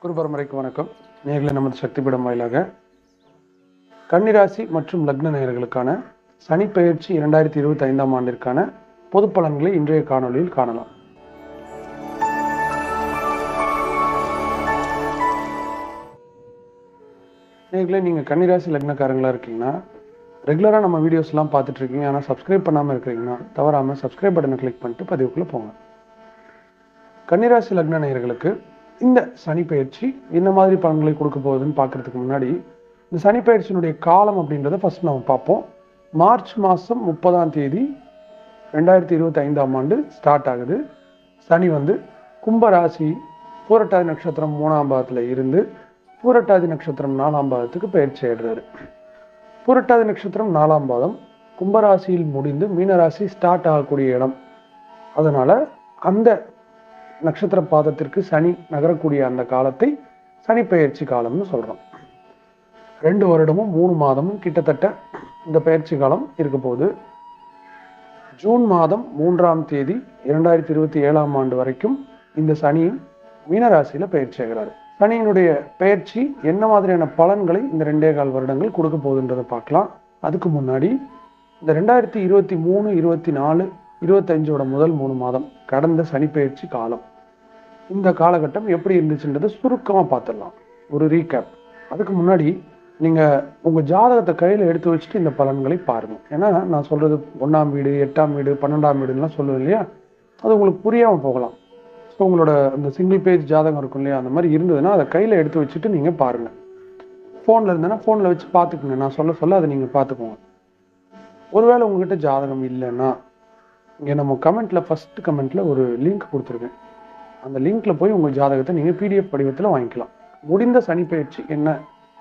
குரு பரம்பரைக்கு வணக்கம். நேர்களை நமது சக்திபீடம் வாயிலாக. கன்னிராசி மற்றும் லக்ன நேயர்களுக்கான சனி பயிற்சி இரண்டாயிரத்தி இருபத்தி ஐந்தாம் ஆண்டிற்கான பொது பலன்களை இன்றைய காணொளியில் காணலாம். நேர்களை நீங்கள் கன்னிராசி லக்னக்காரங்களாக இருக்கீங்கன்னா ரெகுலராக நம்ம வீடியோஸ்லாம் பார்த்துட்ருக்கீங்க. ஆனால் சப்ஸ்கிரைப் பண்ணாமல் இருக்கிறீங்கன்னா தவறாமல் சப்ஸ்கிரைப் பட்டனை கிளிக் பண்ணிட்டு பதிவுக்குள்ளே போங்க. கன்னிராசி லக்ன நேயர்களுக்கு இந்த சனி பயிற்சி என்ன மாதிரி பலன்களை கொடுக்க போகுதுன்னு பார்க்கறதுக்கு முன்னாடி இந்த சனி பயிற்சியினுடைய காலம் அப்படின்றத ஃபர்ஸ்ட் நம்ம பார்ப்போம். மார்ச் மாதம் முப்பதாம் தேதி ரெண்டாயிரத்தி இருபத்தி ஐந்தாம் ஆண்டு ஸ்டார்ட் ஆகுது. சனி வந்து கும்பராசி பூரட்டாதி நட்சத்திரம் மூணாம் பாதத்தில் இருந்து பூரட்டாதி நட்சத்திரம் நாலாம் பாதத்துக்கு பயிற்சி ஆயிடுறாரு. பூரட்டாதி நட்சத்திரம் நாலாம் பாதம் கும்பராசியில் முடிந்து மீனராசி ஸ்டார்ட் ஆகக்கூடிய இடம். அதனால் அந்த நட்சத்திர பாதத்திற்கு சனி நகரக்கூடிய அந்த காலத்தை சனி பயிற்சி காலம்னு சொல்கிறோம் ரெண்டு வருடமும் மூணு மாதமும் கிட்டத்தட்ட இந்த பயிற்சி காலம் இருக்க போகுது. ஜூன் மாதம் மூன்றாம் தேதி இரண்டாயிரத்தி இருபத்தி ஏழாம் ஆண்டு வரைக்கும் இந்த சனி மீனராசியில் பயிற்சி ஆகிறாரு. சனியினுடைய பயிற்சி என்ன மாதிரியான பலன்களை இந்த ரெண்டே கால் வருடங்கள் கொடுக்க போகுதுன்றதை பார்க்கலாம். அதுக்கு முன்னாடி இந்த ரெண்டாயிரத்தி இருபத்தி மூணு இருபத்தி நாலு இருபத்தஞ்சோட முதல் மூணு மாதம் கடந்த சனிப்பெயர்ச்சி காலம். இந்த காலகட்டம் எப்படி இருந்துச்சுன்றதை சுருக்கமாக பார்த்துடலாம். ஒரு ரீகேப் அதுக்கு முன்னாடி நீங்கள் உங்கள் ஜாதகத்தை கையில் எடுத்து வச்சுட்டு இந்த பலன்களை பாருங்கள் ஏன்னா நான் சொல்கிறது ஒன்றாம் வீடு எட்டாம் வீடு பன்னெண்டாம் வீடுலாம் சொல்லுவேன் இல்லையா? அது உங்களுக்கு புரியாமல் போகலாம். ஸோ உங்களோட அந்த சிங்கிள் பேஜ் ஜாதகம் இருக்கும் இல்லையா? அந்த மாதிரி இருந்ததுன்னா அதை கையில் எடுத்து வச்சுட்டு நீங்கள் பாருங்கள் ஃபோனில் இருந்தேன்னா ஃபோனில் வச்சு பார்த்துக்குங்க. நான் சொல்ல சொல்ல அதை நீங்கள் பார்த்துக்கோங்க. ஒருவேளை உங்ககிட்ட ஜாதகம் இல்லைன்னா இங்கே நம்ம கமெண்ட்டில் ஃபஸ்ட்டு கமெண்ட்டில் ஒரு லிங்க் கொடுத்துருக்கேன். அந்த லிங்க்ல போய் உங்கள் ஜாதகத்தை நீங்கள் பிடிஎஃப் வடிவத்தில் வாங்கிக்கலாம். முடிந்த சனி பயிற்சி என்ன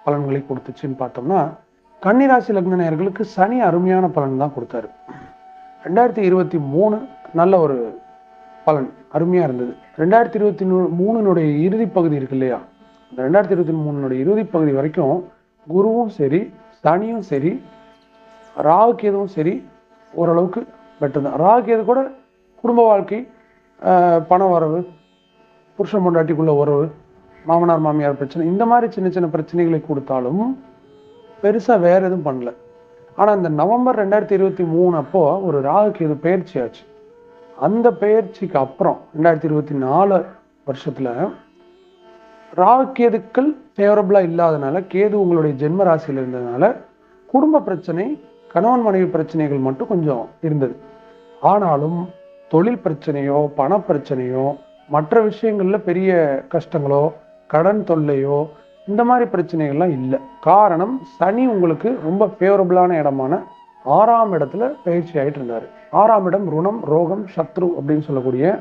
பலன்களை கொடுத்துச்சுன்னு பார்த்தோம்னா கன்னிராசி லக்ன நேயர்களுக்கு சனி அருமையான பலன் தான் கொடுத்தாரு. ரெண்டாயிரத்தி இருபத்தி மூணு நல்ல ஒரு பலன் அருமையாக இருந்தது. ரெண்டாயிரத்தி இருபத்தி மூணுனுடைய இறுதி பகுதி இருக்கு இல்லையா? இந்த ரெண்டாயிரத்தி இருபத்தி மூணுனுடைய இறுதி பகுதி வரைக்கும் குருவும் சரி சனியும் சரி ராவுக்கு எதுவும் சரி ஓரளவுக்கு பெட்டர் தான் ராகு கேது கூட குடும்ப வாழ்க்கை பண வரவு புருஷன் பொண்டாட்டிக்குள்ள உறவு மாமனார் மாமியார் பிரச்சனை இந்த மாதிரி சின்ன சின்ன பிரச்சனைகளை கொடுத்தாலும் பெருசாக வேற எதுவும் பண்ணல. ஆனால் இந்த நவம்பர் ரெண்டாயிரத்தி இருபத்தி மூணு அப்போ ஒரு ராகு கேது பயிற்சி ஆச்சு. அந்த பயிற்சிக்கு அப்புறம் ரெண்டாயிரத்தி இருபத்தி நாலு வருஷத்தில் ராகு கேதுக்கள் ஃபேவரபிளா இல்லாதனால கேது உங்களுடைய ஜென்ம ராசியில் இருந்ததுனால குடும்ப பிரச்சனை கணவன் மனைவி பிரச்சனைகள் மட்டும் கொஞ்சம் இருந்தது. ஆனாலும் தொழில் பிரச்சனையோ பண பிரச்சனையோ மற்ற விஷயங்களில் பெரிய கஷ்டங்களோ கடன் தொல்லையோ இந்த மாதிரி பிரச்சனைகள்லாம் இல்லை. காரணம் சனி உங்களுக்கு ரொம்ப ஃபேவரபுளான இடமான ஆறாம் இடத்துல பயிற்சி ஆகிட்டு இருந்தார். ஆறாம் இடம் ருணம் ரோகம் சத்ரு அப்படின்னு சொல்லக்கூடிய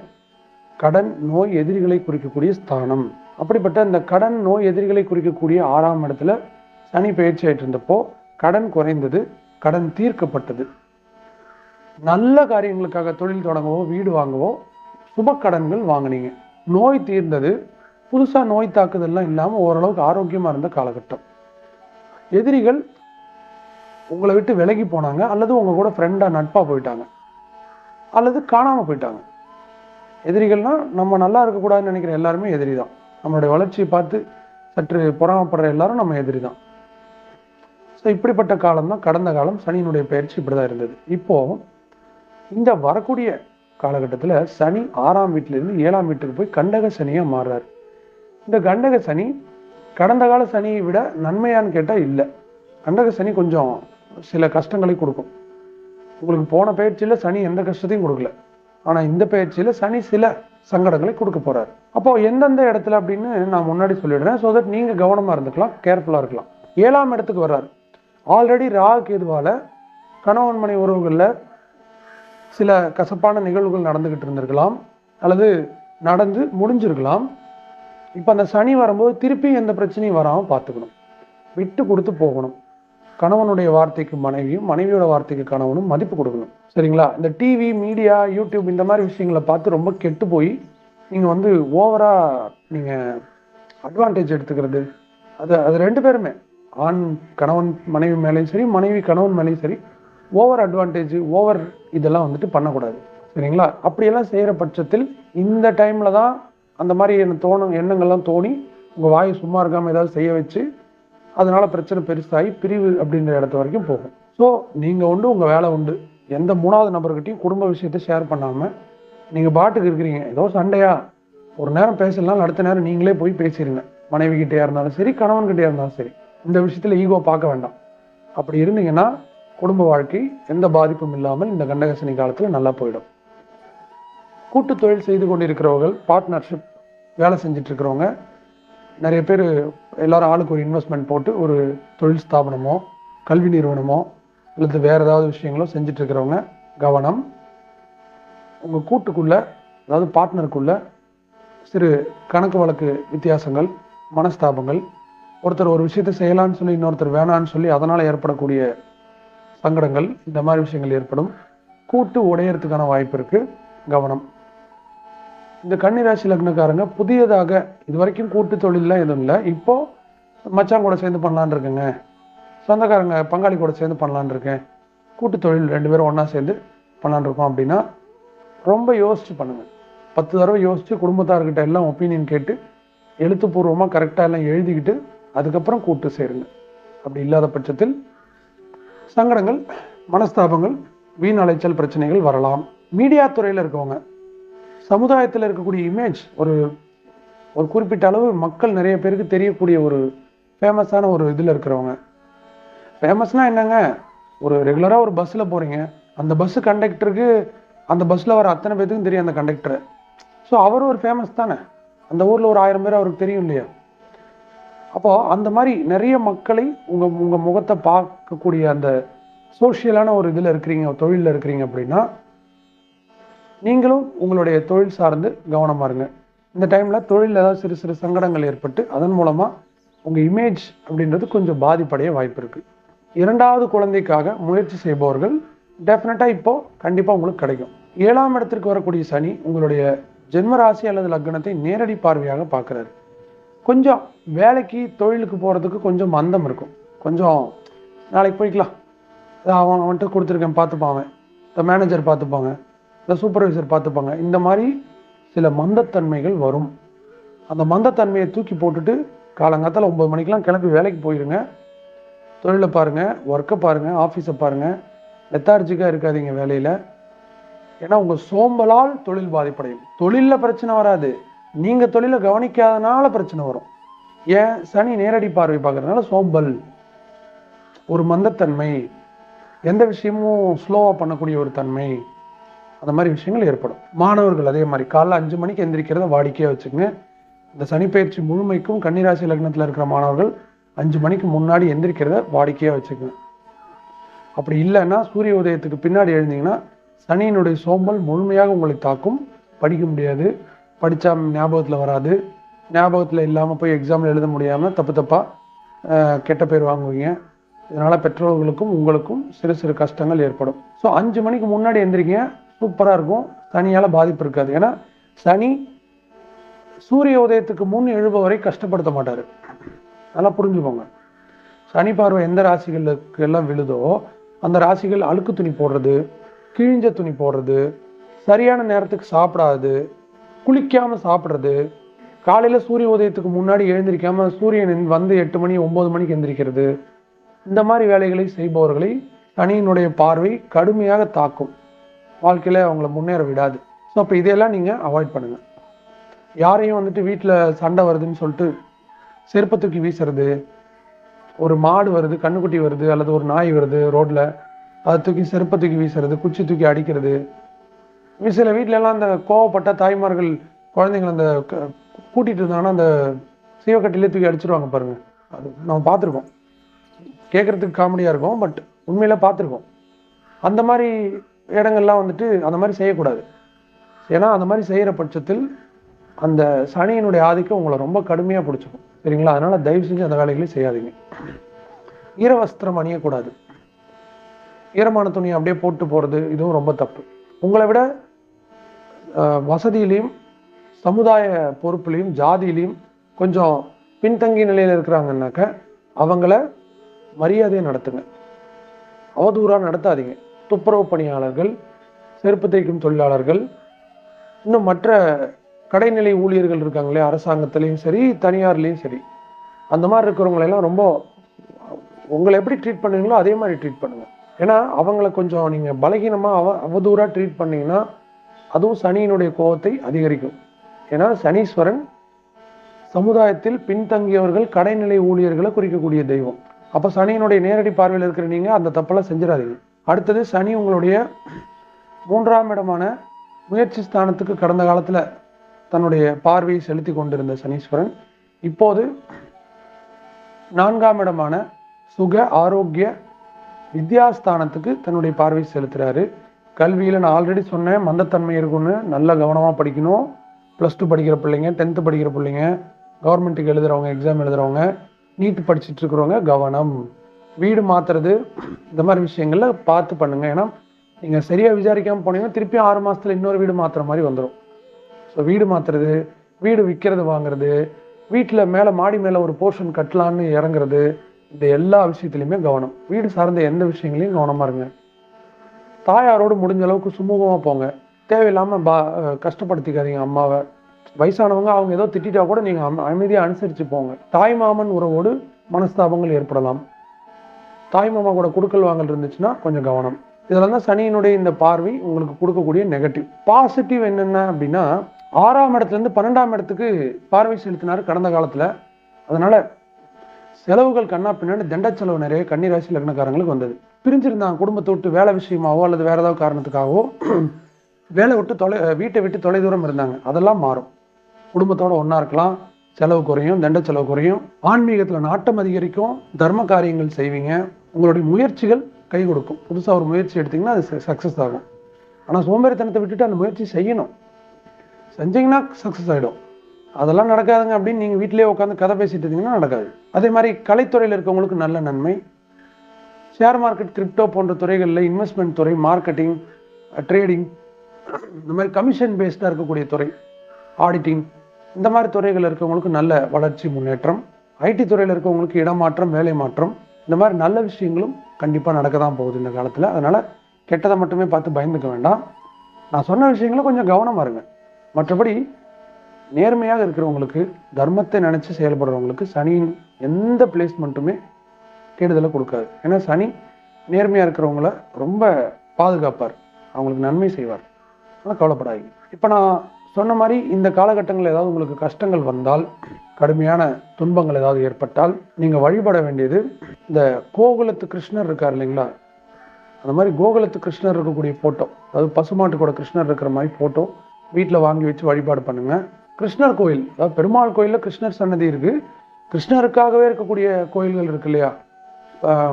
கடன் நோய் எதிரிகளை குறிக்கக்கூடிய ஸ்தானம். அப்படிப்பட்ட இந்த கடன் நோய் எதிரிகளை குறிக்கக்கூடிய ஆறாம் இடத்துல சனி பயிற்சி ஆகிட்டு இருந்தப்போ கடன் குறைந்தது. கடன் தீர்க்கப்பட்டது. நல்ல காரியங்களுக்காக தொழில் தொடங்கவோ வீடு வாங்கவோ சுப கடன்கள் வாங்குனீங்க. நோய் தீர்ந்தது. புதுசாக நோய் தாக்குதல்லாம் இல்லாமல் ஓரளவுக்கு ஆரோக்கியமாக இருந்த காலகட்டம். எதிரிகள் உங்களை விட்டு விலகி போனாங்க அல்லது உங்கள் கூட ஃப்ரெண்டாக நட்பாக போயிட்டாங்க அல்லது காணாமல் போயிட்டாங்க. எதிரிகள்னா நம்ம நல்லா இருக்கக்கூடாதுன்னு நினைக்கிற எல்லாருமே எதிரி தான் நம்மளுடைய வளர்ச்சியை பார்த்து சற்று பொறாமப்படுற எல்லாரும் நம்ம எதிரி தான் ஸோ இப்படிப்பட்ட காலம் தான் கடந்த காலம் சனியினுடைய பயிற்சி இப்படி தான் இருந்தது. இப்போ இந்த வரக்கூடிய காலகட்டத்தில் சனி ஆறாம் வீட்டிலிருந்து ஏழாம் வீட்டுக்கு போய் கண்டக சனியாக மாறுறாரு. இந்த கண்டக சனி கடந்த கால சனியை விட நன்மையான்னு கேட்டால் இல்லை. கண்டக சனி கொஞ்சம் சில கஷ்டங்களை கொடுக்கும். உங்களுக்கு போன பயிற்சியில் சனி எந்த கஷ்டத்தையும் கொடுக்கல. ஆனால் இந்த பயிற்சியில் சனி சில சங்கடங்களை கொடுக்க போகிறார் அப்போது எந்தெந்த இடத்துல அப்படின்னு நான் முன்னாடி சொல்லிடுறேன். ஸோ தட் நீங்கள் கவனமாக இருந்துக்கலாம் கேர்ஃபுல்லாக இருக்கலாம். ஏழாம் இடத்துக்கு வர்றாரு. ஆல்ரெடி ராகு கேதுவால் கணவன் மனை உறவுகளில் சில கசப்பான நிகழ்வுகள் நடந்துக்கிட்டு இருந்திருக்கலாம் அல்லது நடந்து முடிஞ்சிருக்கலாம். இப்போ அந்த சனி வரும்போது திருப்பி எந்த பிரச்சனையும் வராமல் பார்த்துக்கணும். விட்டு கொடுத்து போகணும். கணவனுடைய வார்த்தைக்கு மனைவியும் மனைவியோட வார்த்தைக்கு கணவனும் மதிப்பு கொடுக்கணும். சரிங்களா? இந்த டிவி மீடியா யூடியூப் இந்த மாதிரி விஷயங்களை பார்த்து ரொம்ப கெட்டு போய் நீங்கள் வந்து ஓவராக நீங்கள் அட்வான்டேஜ் எடுத்துக்கிறது. அது அது ரெண்டு பேருமே. ஆண் கணவன் மனைவி மேலேயும் சரி மனைவி கணவன் மேலேயும் சரி ஓவர் அட்வான்டேஜ் ஓவர் இதெல்லாம் வந்துட்டு பண்ணக்கூடாது. சரிங்களா? அப்படியெல்லாம் செய்கிற பட்சத்தில் இந்த டைமில் தான் அந்த மாதிரி என்ன தோணும் எண்ணங்கள்லாம் தோணி உங்கள் வாயை சும்மா இருக்காமல் ஏதாவது செய்ய வச்சு அதனால் பிரச்சனை பெருசாகி பிரிவு அப்படின்ற இடத்து வரைக்கும் போகும். ஸோ நீங்கள் உண்டு உங்கள் வேலை உண்டு. எந்த மூணாவது நபர்கிட்டையும் குடும்ப விஷயத்தை ஷேர் பண்ணாமல் நீங்கள் பாட்டுக்கு இருக்கிறீங்க. ஏதோ சண்டையா ஒரு நேரம் பேசலாம் அடுத்த நேரம் நீங்களே போய் பேசிடுங்க மனைவி கிட்டேயா இருந்தாலும் சரி கணவன்கிட்டயா இருந்தாலும் சரி. இந்த விஷயத்தில் ஈகோ பார்க்க வேண்டாம். அப்படி இருந்தீங்கன்னா குடும்ப வாழ்க்கை எந்த பாதிப்பும் இல்லாமல் இந்த கண்டகசனி காலத்தில் நல்லா போயிடும். கூட்டு தொழில் செய்து கொண்டிருக்கிறவர்கள் பார்ட்னர்ஷிப் வேலை செஞ்சுட்டு இருக்கிறவங்க நிறைய பேர் எல்லாரும் ஆளுக்கு ஒரு இன்வெஸ்ட்மெண்ட் போட்டு ஒரு தொழில் ஸ்தாபனமோ கல்வி நிறுவனமோ அல்லது வேறு ஏதாவது விஷயங்களோ செஞ்சுட்டு இருக்கிறவங்க கவனம். உங்கள் கூட்டுக்குள்ளே அதாவது பார்ட்னருக்குள்ளே சிறு கணக்கு வழக்கு வித்தியாசங்கள் மனஸ்தாபங்கள் ஒருத்தர் ஒரு விஷயத்தை செய்யலாம்னு சொல்லி இன்னொருத்தர் வேணான்னு சொல்லி அதனால் ஏற்படக்கூடிய சங்கடங்கள் இந்த மாதிரி விஷயங்கள் ஏற்படும். கூட்டு உடையறதுக்கான வாய்ப்பு இருக்கு. கவனம். இந்த கன்னிராசி லக்னக்காரங்க புதியதாக இது வரைக்கும் கூட்டு தொழிலெலாம் எதுவும் இல்லை. இப்போது மச்சான் கூட சேர்ந்து பண்ணலான்னு இருக்கேங்க. சொந்தக்காரங்க பங்காளி கூட சேர்ந்து பண்ணலான்னு இருக்கேன். கூட்டு தொழில் ரெண்டு பேரும் ஒன்றா சேர்ந்து பண்ணலான்னு இருக்கோம் அப்படின்னா ரொம்ப யோசிச்சு பண்ணுங்கள் பத்து தடவை யோசித்து குடும்பத்தார்கிட்ட எல்லாம் ஒப்பீனியன் கேட்டு எழுத்துப்பூர்வமாக கரெக்டாக எல்லாம் எழுதிக்கிட்டு அதுக்கப்புறம் கூட்டு சேருங்க. அப்படி இல்லாத பட்சத்தில் சங்கடங்கள் மனஸ்தாபங்கள் வீண் அலைச்சல் பிரச்சனைகள் வரலாம். மீடியா துறையில் இருக்கவங்க சமுதாயத்தில் இருக்கக்கூடிய இமேஜ் ஒரு ஒரு குறிப்பிட்ட அளவு மக்கள் நிறைய பேருக்கு தெரியக்கூடிய ஒரு ஃபேமஸான ஒரு இதில் இருக்கிறவங்க. ஃபேமஸ்னால் என்னங்க? ஒரு ரெகுலராக ஒரு பஸ்ஸில் போகிறீங்க அந்த பஸ்ஸு கண்டக்டருக்கு அந்த பஸ்ஸில் வர அத்தனை பேத்துக்கும் தெரியும் அந்த கண்டக்டரை ஸோ அவரும் ஒரு ஃபேமஸ் தானே? அந்த ஊரில் ஒரு ஆயிரம் பேர் அவருக்கு தெரியும் இல்லையா? அப்போது அந்த மாதிரி நிறைய மக்களை உங்கள் உங்கள் முகத்தை பார்க்கக்கூடிய அந்த சோஷியலான ஒரு இதில் இருக்கிறீங்க தொழிலில் இருக்கிறீங்க அப்படின்னா நீங்களும் உங்களுடைய தொழில் சார்ந்து கவனமாக இருங்க. இந்த டைமில் தொழிலில் ஏதாவது சிறு சிறு சங்கடங்கள் ஏற்பட்டு அதன் மூலமாக உங்கள் இமேஜ் அப்படின்றது கொஞ்சம் பாதிப்படைய வாய்ப்பு இருக்குது இரண்டாவது குழந்தைக்காக முயற்சி செய்பவர்கள் டெஃபினட்டாக இப்போது கண்டிப்பாக உங்களுக்கு கிடைக்கும். ஏழாம் இடத்திற்கு வரக்கூடிய சனி உங்களுடைய ஜென்ம ராசி அல்லது லக்னத்தை நேரடி பார்வையாக பார்க்குறாரு. கொஞ்சம் வேலைக்கு தொழிலுக்கு போகிறதுக்கு கொஞ்சம் மந்தம் இருக்கும். கொஞ்சம் நாளைக்கு போய்க்கலாம். அவன் அவன்கிட்ட கொடுத்துருக்கேன் பார்த்துப்பாங்க இந்த மேனேஜர் பார்த்துப்பாங்க. இந்த சூப்பர்வைசர் பார்த்துப்பாங்க. இந்த மாதிரி சில மந்தத்தன்மைகள் வரும். அந்த மந்தத்தன்மையை தூக்கி போட்டுட்டு காலங்காத்தால் ஒம்பது மணிக்கெலாம் கிளம்பி வேலைக்கு போயிருங்க. தொழிலை பாருங்கள் ஒர்க்கை பாருங்கள் ஆஃபீஸை பாருங்கள் லெத்தார்ஜிக்காக இருக்காதீங்க வேலையில். ஏன்னா உங்கள் சோம்பலால் தொழில் பாதிப்படையும். தொழிலில் பிரச்சனை வராது. நீங்கள் தொழிலை கவனிக்காதனால பிரச்சனை வரும். ஏன்? சனி நேரடி பார்வை பார்க்கறதுனால சோம்பல். ஒரு மந்தத்தன்மை. எந்த விஷயமும் ஸ்லோவாக பண்ணக்கூடிய ஒரு தன்மை. அந்த மாதிரி விஷயங்கள் ஏற்படும். மாணவர்கள் அதே மாதிரி. காலைல அஞ்சு மணிக்கு எந்திரிக்கிறத வாடிக்கையாக வச்சுக்கங்க. இந்த சனிப்பயிற்சி முழுமைக்கும் கன்னிராசி லக்னத்தில் இருக்கிற மாணவர்கள் அஞ்சு மணிக்கு முன்னாடி எந்திரிக்கிறத வாடிக்கையாக வச்சுக்கங்க. அப்படி இல்லைன்னா சூரிய உதயத்துக்கு பின்னாடி எழுந்தீங்கன்னா சனியினுடைய சோம்பல் முழுமையாக உங்களை தாக்கும். படிக்க முடியாது. படித்தா ஞாபகத்தில் வராது. ஞாபகத்தில் இல்லாமல் போய் எக்ஸாமில் எழுத முடியாமல் தப்பு தப்பாக கெட்ட பேர் வாங்குவீங்க. இதனால் பெற்றோர்களுக்கும் உங்களுக்கும் சிறு சிறு கஷ்டங்கள் ஏற்படும். ஸோ அஞ்சு மணிக்கு முன்னாடி எந்திரிங்க. சூப்பராக இருக்கும். சனியால் பாதிப்பு இருக்காது. ஏன்னா சனி சூரிய உதயத்துக்கு முன் எழுபவரை கஷ்டப்படுத்த மாட்டார். நல்லா புரிஞ்சுக்கோங்க. சனி பார்வை எந்த ராசிகளுக்கு எல்லாம் விழுதோ அந்த ராசிகள் அழுக்கு துணி போடுறது கிழிஞ்ச துணி போடுறது சரியான நேரத்துக்கு சாப்பிடாது குளிக்காமல் சாப்பிட்றது. காலையில் சூரிய உதயத்துக்கு முன்னாடி எழுந்திரிக்காமல் சூரியன் வந்து எட்டு மணி ஒம்பது மணிக்கு எந்திரிக்கிறது. இந்த மாதிரி வேலைகளை செய்பவர்களை சனியினுடைய பார்வை கடுமையாக தாக்கும். வாழ்க்கையில் அவங்கள முன்னேற விடாது. ஸோ அப்போ இதையெல்லாம் நீங்கள் அவாய்ட் பண்ணுங்கள் யாரையும் வந்துட்டு வீட்டில் சண்டை வருதுன்னு சொல்லிட்டு செருப்பை தூக்கி வீசுறது ஒரு மாடு வருது கண்ணுக்குட்டி வருது அல்லது ஒரு நாய் வருது ரோட்டில் அதை தூக்கி செருப்பை தூக்கி வீசுறது குச்சி தூக்கி அடிக்கிறது சில வீட்டிலலாம் அந்த கோவப்பட்ட தாய்மார்கள் குழந்தைங்களை அந்த க- இருந்தாங்கன்னா அந்த சீவக்கட்டிலே தூக்கி அடிச்சிருவாங்க பாருங்கள் அது நம்ம பார்த்துருக்கோம். கேட்குறதுக்கு காமெடியாக இருக்கும் பட் உண்மையில் பார்த்துருக்கோம். அந்த மாதிரி இடங்கள்லாம் வந்துட்டு அந்த மாதிரி செய்யக்கூடாது. ஏன்னா அந்த மாதிரி செய்கிற பட்சத்தில் அந்த சனியினுடைய ஆதிக்கம் உங்களை ரொம்ப கடுமையாக பிடிச்சிக்கும். சரிங்களா? அதனால் தயவு செஞ்சு அந்த வேலைகளை செய்யாதீங்க. ஈரவஸ்திரம் அணியக்கூடாது. ஈரமான துணியை அப்படியே போட்டு போகிறது இதுவும் ரொம்ப தப்பு. உங்களை விட வசதியிலையும் சமுதாய பொறுப்புலையும் ஜாதியிலையும் கொஞ்சம் பின்தங்கிய நிலையில் இருக்கிறாங்கன்னாக்க அவங்கள மரியாதையை நடத்துங்க. அவதூறாக நடத்தாதீங்க. துப்புரவு பணியாளர்கள் செருப்பு தைக்கும் தொழிலாளர்கள் இன்னும் மற்ற கடைநிலை ஊழியர்கள் இருக்காங்களே அரசாங்கத்துலேயும் சரி தனியார்லேயும் சரி அந்த மாதிரி இருக்கிறவங்களெல்லாம் ரொம்ப உங்களை எப்படி ட்ரீட் பண்ணுவீங்களோ அதே மாதிரி ட்ரீட் பண்ணுங்கள் ஏன்னா அவங்கள கொஞ்சம் நீங்கள் பலகீனமாக அவ அவதூறாக ட்ரீட் பண்ணீங்கன்னா அதுவும் சனியினுடைய கோபத்தை அதிகரிக்கும். ஏன்னா சனீஸ்வரன் சமுதாயத்தில் பின்தங்கியவர்கள் கடைநிலை ஊழியர்களை குறிக்கக்கூடிய தெய்வம். அப்போ சனியினுடைய நேரடி பார்வையில் இருக்கிற நீங்கள் அந்த தப்பெல்லாம் செஞ்சிடாதீங்க. அடுத்தது சனி உங்களுடைய மூன்றாம் இடமான முயற்சி ஸ்தானத்துக்கு கடந்த காலத்தில் தன்னுடைய பார்வையை செலுத்தி கொண்டிருந்த சனீஸ்வரன் இப்போது நான்காம் இடமான சுக ஆரோக்கிய வித்யாஸ்தானத்துக்கு தன்னுடைய பார்வை செலுத்துறாரு. கல்வியில் நான் ஆல்ரெடி சொன்னேன் மந்தத்தன்மை இருக்குன்னு நல்ல கவனமாக படிக்கணும். ப்ளஸ் டூ படிக்கிற பிள்ளைங்க டென்த்து படிக்கிற பிள்ளைங்க கவர்மெண்ட்டுக்கு எழுதுகிறவங்க எக்ஸாம் எழுதுறவங்க நீட் படிச்சுட்டு இருக்கிறவங்க கவனம். வீடு மாத்துறது இந்த மாதிரி விஷயங்களில் பார்த்து பண்ணுங்கள் ஏன்னா நீங்கள் சரியாக விசாரிக்காமல் போனீங்கன்னா திருப்பி ஆறு மாதத்தில் இன்னொரு வீடு மாற்றுற மாதிரி வந்துடும் ஸோ வீடு மாத்துறது வீடு விற்கிறது வாங்குறது வீட்டில் மேலே மாடி மேலே ஒரு போர்ஷன் கட்டலான்னு இறங்குறது இந்த எல்லா விஷயத்துலையுமே கவனம். வீடு சார்ந்த எந்த விஷயங்களையும் கவனமாக இருங்க. தாயாரோடு முடிஞ்ச அளவுக்கு சுமூகமாக போங்க. தேவையில்லாமல் பா கஷ்டப்படுத்திக்காதீங்க அம்மாவை. வயசானவங்க அவங்க ஏதோ திட்டிட்டா கூட நீங்கள் அம் அமைதியாக அனுசரித்து போங்க. தாய் மாமன் உறவோடு மனஸ்தாபங்கள் ஏற்படலாம். தாய் மாமா கூட கொடுக்கல் வாங்கல் இருந்துச்சுன்னா கொஞ்சம் கவனம். இதெல்லாம் தான் சனியினுடைய இந்த பார்வை உங்களுக்கு கொடுக்கக்கூடிய நெகட்டிவ் பாசிட்டிவ் என்னென்ன அப்படின்னா ஆறாம் இடத்துல இருந்து பன்னெண்டாம் இடத்துக்கு பார்வை செலுத்தினார் கடந்த காலத்தில். அதனால் செலவுகள் கண்ணா பின்னாடி தண்ட செலவு நிறைய கன்னிராசி லக்னக்காரங்களுக்கு வந்தது. பிரிஞ்சிருந்தாங்க குடும்பத்தை விட்டு வேலை விஷயமாவோ அல்லது வேற ஏதாவது காரணத்துக்காகவோ வேலை விட்டு தொலை வீட்டை விட்டு தொலைதூரம் இருந்தாங்க. அதெல்லாம் மாறும். குடும்பத்தோட ஒன்றா இருக்கலாம். செலவு குறையும் தண்ட செலவு குறையும். ஆன்மீகத்தில் நாட்டம் அதிகரிக்கும். தர்ம காரியங்கள் செய்வீங்க. உங்களுடைய முயற்சிகள் கை கொடுக்கும். புதுசாக ஒரு முயற்சி எடுத்தீங்கன்னா அது சக்சஸ் ஆகும். ஆனால் சோம்பேறித்தனத்தை விட்டுட்டு அந்த முயற்சி செய்யணும். செஞ்சீங்கன்னா சக்ஸஸ் ஆகிடும் அதெல்லாம் நடக்காதுங்க அப்படின்னு நீங்கள் வீட்டிலேயே உட்காந்து கதை பேசிட்டு இருந்தீங்கன்னா நடக்காது. அதே மாதிரி கலைத்துறையில் இருக்கவங்களுக்கு நல்ல நன்மை. ஷேர் மார்க்கெட் கிரிப்டோ போன்ற துறைகளில் இன்வெஸ்ட்மெண்ட் துறை மார்க்கெட்டிங் ட்ரேடிங் இந்த மாதிரி கமிஷன் பேஸ்டாக இருக்கக்கூடிய துறை ஆடிட்டிங் இந்த மாதிரி துறைகளில் இருக்கவங்களுக்கு நல்ல வளர்ச்சி முன்னேற்றம். ஐடி துறையில் இருக்கவங்களுக்கு இடமாற்றம் வேலை மாற்றம் இந்த மாதிரி நல்ல விஷயங்களும் கண்டிப்பாக நடக்க தான் போகுது இந்த காலத்தில். அதனால் கெட்டதை மட்டுமே பார்த்து பயந்துக்க வேண்டாம். நான் சொன்ன விஷயங்களை கொஞ்சம் கவனமாக இருங்க. மற்றபடி நேர்மையாக இருக்கிறவங்களுக்கு தர்மத்தை நினச்சி செயல்படுறவங்களுக்கு சனியின் எந்த பிளேஸ்மெண்ட்டுமே கெடுதலை கொடுக்காது. ஏன்னா சனி நேர்மையாக இருக்கிறவங்கள ரொம்ப பாதுகாப்பார். அவங்களுக்கு நன்மை செய்வார். ஆனால் கவலைப்படாதீங்க. இப்போ நான் சொன்ன மாதிரி இந்த காலகட்டங்களில் ஏதாவது உங்களுக்கு கஷ்டங்கள் வந்தால் கடுமையான துன்பங்கள் ஏதாவது ஏற்பட்டால் நீங்கள் வழிபட வேண்டியது இந்த கோகுலத்து கிருஷ்ணர் இருக்கார் இல்லைங்களா? அந்த மாதிரி கோகுலத்து கிருஷ்ணர் இருக்கக்கூடிய ஃபோட்டோ அதாவது பசுமாட்டு கூட கிருஷ்ணர் இருக்கிற மாதிரி ஃபோட்டோ வீட்டில் வாங்கி வச்சு வழிபாடு பண்ணுங்கள் கிருஷ்ணர் கோயில். அதாவது பெருமாள் கோயிலில் கிருஷ்ணர் சன்னதி இருக்குது கிருஷ்ணருக்காகவே இருக்கக்கூடிய கோயில்கள் இருக்கு இல்லையா?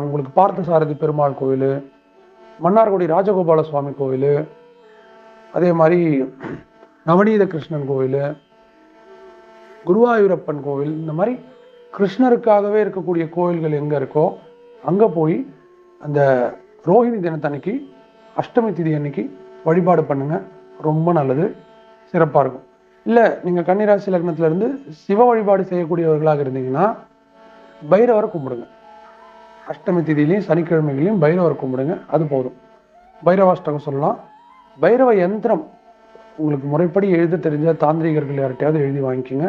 உங்களுக்கு பார்த்த சாரதி பெருமாள் கோயில் மன்னார்குடி ராஜகோபால சுவாமி கோயில் அதே மாதிரி நவநீத கிருஷ்ணன் கோயில் குருவாயூரப்பன் கோவில் இந்த மாதிரி கிருஷ்ணருக்காகவே இருக்கக்கூடிய கோயில்கள் எங்கே இருக்கோ அங்கே போய் அந்த ரோஹிணி தினத்தன்னைக்கு அஷ்டமி திதி அன்னைக்கு வழிபாடு பண்ணுங்கள் ரொம்ப நல்லது. சிறப்பாக இருக்கும். இல்லை நீங்கள் கன்னிராசி லக்னத்திலிருந்து சிவ வழிபாடு செய்யக்கூடியவர்களாக இருந்தீங்கன்னா பைரவரை கும்பிடுங்க. அஷ்டமி திதியிலையும் சனிக்கிழமைகளையும் பைரவரை கும்பிடுங்க. அது போதும். பைரவாஷ்டகம் சொல்லலாம். பைரவ யந்திரம் உங்களுக்கு முறைப்படி எழுத தெரிஞ்ச தாந்திரிகர்கள் யார்கிட்டையாவது எழுதி வாங்கிக்கோங்க.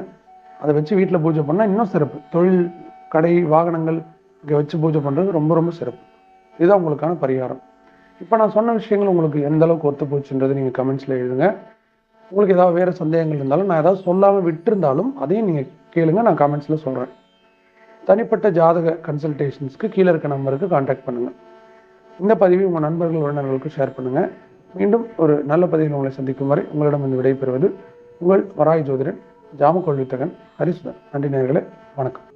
அதை வச்சு வீட்டில் பூஜை பண்ணால் இன்னும் சிறப்பு. தொழில் கடை வாகனங்கள் இங்கே வச்சு பூஜை பண்ணுறது ரொம்ப ரொம்ப சிறப்பு. இதுதான் உங்களுக்கான பரிகாரம். இப்போ நான் சொன்ன விஷயங்கள் உங்களுக்கு எந்த அளவுக்கு ஒத்து போச்சுன்றது நீங்கள் கமெண்ட்ஸில் எழுதுங்க. உங்களுக்கு ஏதாவது வேறு சந்தேகங்கள் இருந்தாலும் நான் ஏதாவது சொல்லாமல் விட்டிருந்தாலும் அதையும் நீங்கள் கேளுங்க நான் கமெண்ட்ஸில் சொல்கிறேன் தனிப்பட்ட ஜாதக கன்சல்டேஷன்ஸ்க்கு கீழே இருக்க நம்பருக்கு காண்டாக்ட் பண்ணுங்கள் இந்த பதிவை உங்கள் நண்பர்கள் உறவினர்களுக்கு ஷேர் பண்ணுங்கள் மீண்டும் ஒரு நல்ல பதிவில் உங்களை சந்திக்கும் வரை உங்களிடம் வந்து விடைபெறுவது உங்கள் வராய் ஜோதிடன் ஜாமக்கொள்வித்தகன் ஹரிசுதன். நன்றி நேர்களே வணக்கம்.